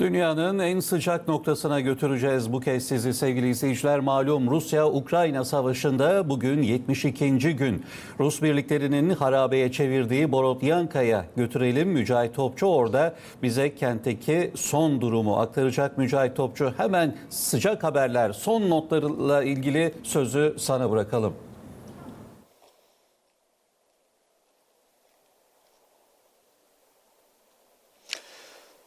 Dünyanın en sıcak noktasına götüreceğiz bu kez sizi sevgili izleyiciler. Malum Rusya-Ukrayna savaşında bugün 72. gün. Rus birliklerinin harabeye çevirdiği Borodyanka'ya götürelim. Mücahit Topçu orada bize kentteki son durumu aktaracak. Mücahit Topçu hemen sıcak haberler, son notlarla ilgili sözü sana bırakalım.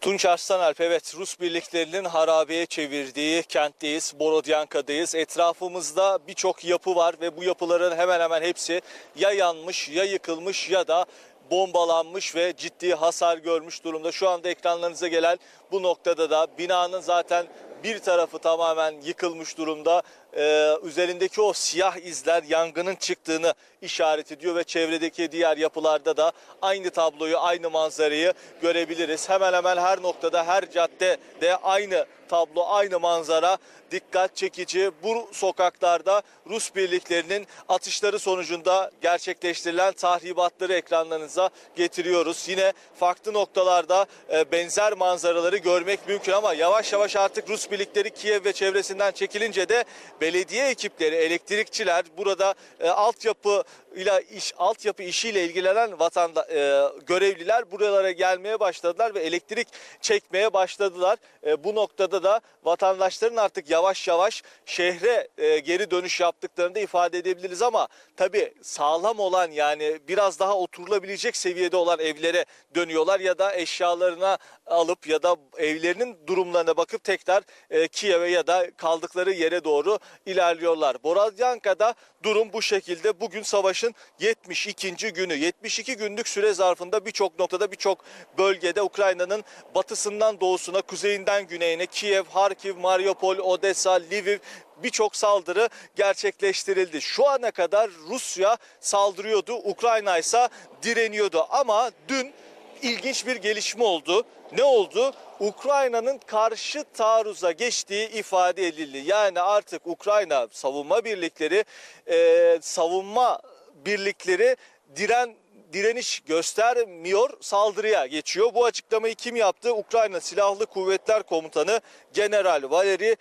Tunç Arslanalp evet Rus birliklerinin harabeye çevirdiği kentteyiz, Borodyanka'dayız. Etrafımızda birçok yapı var ve bu yapıların hemen hemen hepsi ya yanmış ya yıkılmış ya da bombalanmış ve ciddi hasar görmüş durumda. Şu anda ekranlarınıza gelen bu noktada da binanın zaten bir tarafı tamamen yıkılmış durumda. Ee, üzerindeki o siyah izler yangının çıktığını işaret ediyor ve çevredeki diğer yapılarda da aynı tabloyu, aynı manzarayı görebiliriz. Hemen hemen her noktada, her caddede aynı tablo, aynı manzara dikkat çekici. Bu sokaklarda Rus birliklerinin atışları sonucunda gerçekleştirilen tahribatları ekranlarınıza getiriyoruz. Yine farklı noktalarda e, benzer manzaraları görmek mümkün ama yavaş yavaş artık Rus birlikleri Kiev ve çevresinden çekilince de belediye ekipleri, elektrikçiler burada e, altyapı ile iş altyapı işiyle ilgilenen vatanda e, görevliler buralara gelmeye başladılar ve elektrik çekmeye başladılar. E, bu noktada da vatandaşların artık yavaş yavaş şehre e, geri dönüş yaptıklarını da ifade edebiliriz ama tabii sağlam olan yani biraz daha oturulabilecek seviyede olan evlere dönüyorlar ya da eşyalarına alıp ya da evlerinin durumlarına bakıp tekrar e, Kiev'e ya da kaldıkları yere doğru ilerliyorlar. Borodyanka'da durum bu şekilde. Bugün savaşın 72. günü. 72 günlük süre zarfında birçok noktada birçok bölgede Ukrayna'nın batısından doğusuna, kuzeyinden güneyine Kiev, Harkiv, Mariupol, Odessa, Lviv birçok saldırı gerçekleştirildi. Şu ana kadar Rusya saldırıyordu, Ukrayna ise direniyordu ama dün ilginç bir gelişme oldu. Ne oldu? Ukrayna'nın karşı taarruza geçtiği ifade edildi. Yani artık Ukrayna savunma birlikleri, e, savunma birlikleri diren direniş göstermiyor, saldırıya geçiyor. Bu açıklamayı kim yaptı? Ukrayna Silahlı Kuvvetler Komutanı General Valeri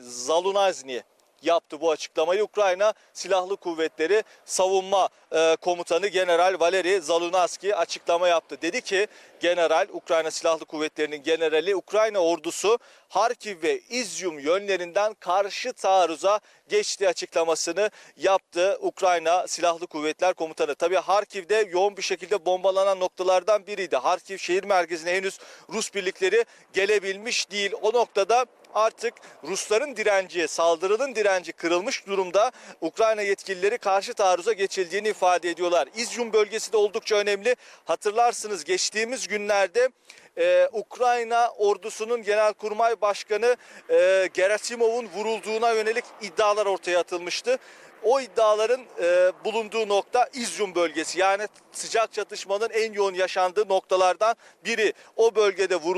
Zalunazny yaptı bu açıklamayı. Ukrayna Silahlı Kuvvetleri Savunma e, Komutanı General Valeri Zalunaski açıklama yaptı. Dedi ki General Ukrayna Silahlı Kuvvetleri'nin generali Ukrayna ordusu Harkiv ve İzyum yönlerinden karşı taarruza geçti açıklamasını yaptı Ukrayna Silahlı Kuvvetler Komutanı. Tabii Harkiv'de yoğun bir şekilde bombalanan noktalardan biriydi. Harkiv şehir merkezine henüz Rus birlikleri gelebilmiş değil. O noktada artık Rusların direnci, saldırının direnci kırılmış durumda. Ukrayna yetkilileri karşı taarruza geçildiğini ifade ediyorlar. İzyum bölgesi de oldukça önemli. Hatırlarsınız geçtiğimiz günlerde ee, Ukrayna ordusunun Genelkurmay Başkanı e, Gerasimov'un vurulduğuna yönelik iddialar ortaya atılmıştı. O iddiaların e, bulunduğu nokta İzyum bölgesi yani sıcak çatışmanın en yoğun yaşandığı noktalardan biri. O bölgede vurulduğuna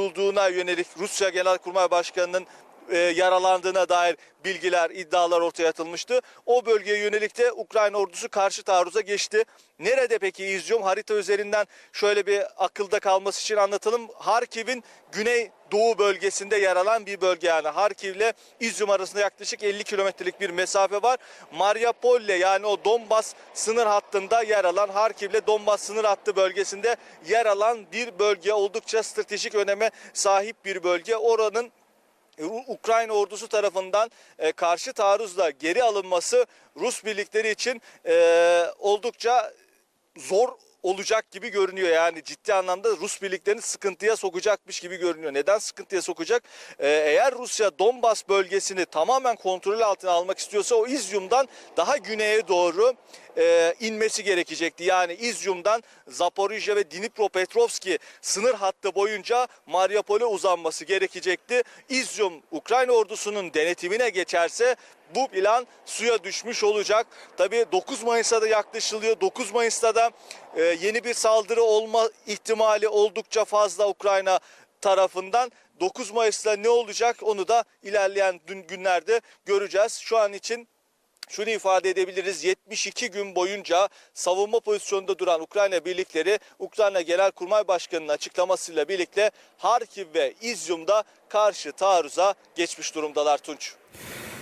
yönelik Rusya Genelkurmay Başkanı'nın e, yaralandığına dair bilgiler, iddialar ortaya atılmıştı. O bölgeye yönelik de Ukrayna ordusu karşı taarruza geçti. Nerede peki İzyum? Harita üzerinden şöyle bir akılda kalması için anlatalım. Harkiv'in güney doğu bölgesinde yer alan bir bölge yani. Harkiv ile İzyum arasında yaklaşık 50 kilometrelik bir mesafe var. Mariupol ile yani o Donbas sınır hattında yer alan Harkiv ile Donbas sınır hattı bölgesinde yer alan bir bölge. Oldukça stratejik öneme sahip bir bölge. Oranın Ukrayna ordusu tarafından e, karşı taarruzla geri alınması Rus birlikleri için e, oldukça zor olacak gibi görünüyor. Yani ciddi anlamda Rus birliklerini sıkıntıya sokacakmış gibi görünüyor. Neden sıkıntıya sokacak? Ee, eğer Rusya Donbas bölgesini tamamen kontrol altına almak istiyorsa o İzyum'dan daha güneye doğru e, inmesi gerekecekti. Yani İzyum'dan Zaporijya ve Dnipropetrovski sınır hattı boyunca Mariupol'e uzanması gerekecekti. İzyum Ukrayna ordusunun denetimine geçerse bu plan suya düşmüş olacak. Tabii 9 Mayıs'ta da yaklaşılıyor. 9 Mayıs'ta da e, yeni bir saldırı olma ihtimali oldukça fazla Ukrayna tarafından. 9 Mayıs'ta ne olacak onu da ilerleyen günlerde göreceğiz. Şu an için şunu ifade edebiliriz. 72 gün boyunca savunma pozisyonunda duran Ukrayna birlikleri Ukrayna Genelkurmay Başkanı'nın açıklamasıyla birlikte Harkiv ve İzyum'da karşı taarruza geçmiş durumdalar Tunç.